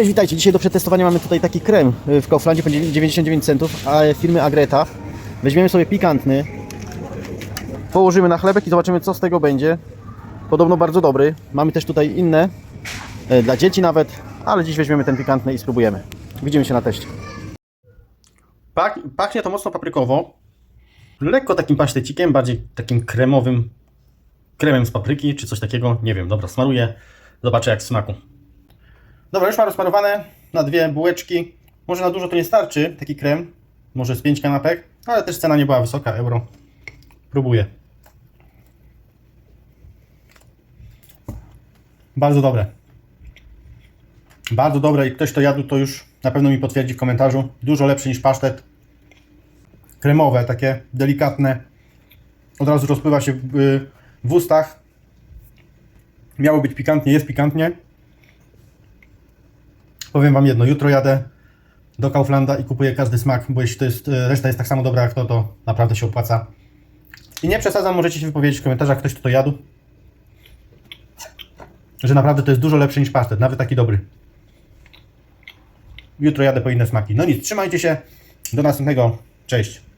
Cześć, witajcie. Dzisiaj do przetestowania mamy tutaj taki krem y, w Kauflandzie po 99 centów firmy Agreta. Weźmiemy sobie pikantny, położymy na chlebek i zobaczymy co z tego będzie. Podobno bardzo dobry. Mamy też tutaj inne, y, dla dzieci nawet, ale dziś weźmiemy ten pikantny i spróbujemy. Widzimy się na teście. Pach, pachnie to mocno paprykowo. Lekko takim pasztecikiem, bardziej takim kremowym kremem z papryki czy coś takiego. Nie wiem, dobra, smaruję. Zobaczę jak w smaku. Dobra, już mam rozparowane na dwie bułeczki. Może na dużo to nie starczy, taki krem. Może z 5 kanapek, ale też cena nie była wysoka, euro. Próbuję. Bardzo dobre. Bardzo dobre i ktoś to jadł, to już na pewno mi potwierdzi w komentarzu. Dużo lepszy niż pasztet. Kremowe, takie delikatne. Od razu rozpływa się w, w ustach. Miało być pikantnie, jest pikantnie. Powiem Wam jedno, jutro jadę do Kauflanda i kupuję każdy smak, bo jeśli to jest, e, reszta jest tak samo dobra jak to, to naprawdę się opłaca. I nie przesadzam, możecie się wypowiedzieć w komentarzach, ktoś kto to jadł, że naprawdę to jest dużo lepszy niż pasztet, nawet taki dobry. Jutro jadę po inne smaki. No nic, trzymajcie się, do następnego, cześć.